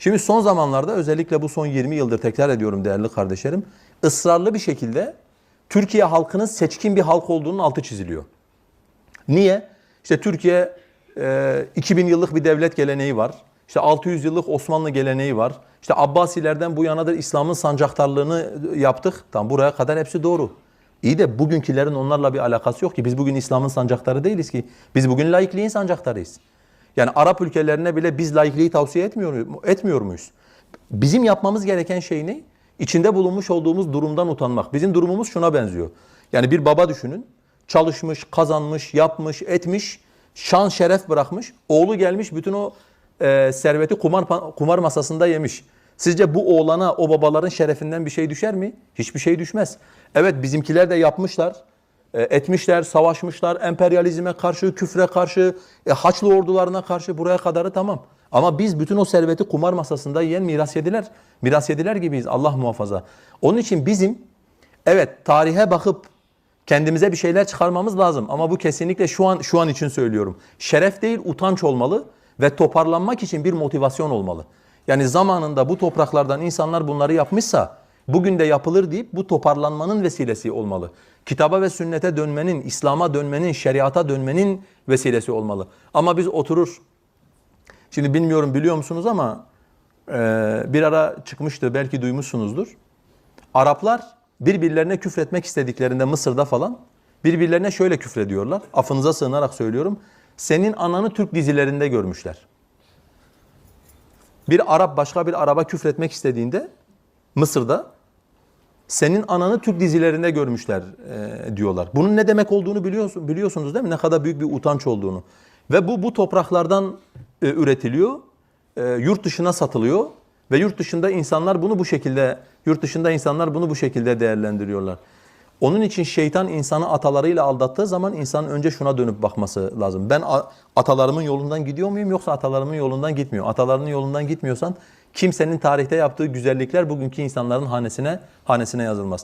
Şimdi son zamanlarda özellikle bu son 20 yıldır tekrar ediyorum değerli kardeşlerim. ısrarlı bir şekilde Türkiye halkının seçkin bir halk olduğunun altı çiziliyor. Niye? İşte Türkiye e, 2000 yıllık bir devlet geleneği var. İşte 600 yıllık Osmanlı geleneği var. İşte Abbasilerden bu yanadır İslam'ın sancaktarlığını yaptık. Tam buraya kadar hepsi doğru. İyi de bugünkülerin onlarla bir alakası yok ki. Biz bugün İslam'ın sancaktarı değiliz ki. Biz bugün laikliğin sancaktarıyız. Yani Arap ülkelerine bile biz laikliği tavsiye etmiyor, etmiyor muyuz? Bizim yapmamız gereken şey ne? İçinde bulunmuş olduğumuz durumdan utanmak. Bizim durumumuz şuna benziyor. Yani bir baba düşünün. Çalışmış, kazanmış, yapmış, etmiş, şan şeref bırakmış. Oğlu gelmiş bütün o e, serveti kumar kumar masasında yemiş. Sizce bu oğlana o babaların şerefinden bir şey düşer mi? Hiçbir şey düşmez. Evet bizimkiler de yapmışlar. E, etmişler, savaşmışlar, emperyalizme karşı, küfre karşı, e, Haçlı ordularına karşı buraya kadarı tamam. Ama biz bütün o serveti kumar masasında yiyen miras yediler. Miras yediler gibiyiz Allah muhafaza. Onun için bizim evet tarihe bakıp kendimize bir şeyler çıkarmamız lazım. Ama bu kesinlikle şu an şu an için söylüyorum. Şeref değil utanç olmalı ve toparlanmak için bir motivasyon olmalı. Yani zamanında bu topraklardan insanlar bunları yapmışsa bugün de yapılır deyip bu toparlanmanın vesilesi olmalı. Kitaba ve sünnete dönmenin, İslam'a dönmenin, şeriata dönmenin vesilesi olmalı. Ama biz oturur, şimdi bilmiyorum biliyor musunuz ama e, bir ara çıkmıştı belki duymuşsunuzdur. Araplar birbirlerine küfretmek istediklerinde Mısır'da falan birbirlerine şöyle küfrediyorlar. Affınıza sığınarak söylüyorum. Senin ananı Türk dizilerinde görmüşler. Bir Arap başka bir Araba küfretmek istediğinde Mısır'da senin ananı Türk dizilerinde görmüşler e, diyorlar. Bunun ne demek olduğunu biliyorsun, biliyorsunuz değil mi? Ne kadar büyük bir utanç olduğunu. Ve bu bu topraklardan e, üretiliyor, e, yurt dışına satılıyor ve yurt dışında insanlar bunu bu şekilde yurt dışında insanlar bunu bu şekilde değerlendiriyorlar. Onun için şeytan insanı atalarıyla aldattığı zaman insanın önce şuna dönüp bakması lazım. Ben atalarımın yolundan gidiyor muyum yoksa atalarımın yolundan gitmiyor? Atalarının yolundan gitmiyorsan kimsenin tarihte yaptığı güzellikler bugünkü insanların hanesine hanesine yazılmaz.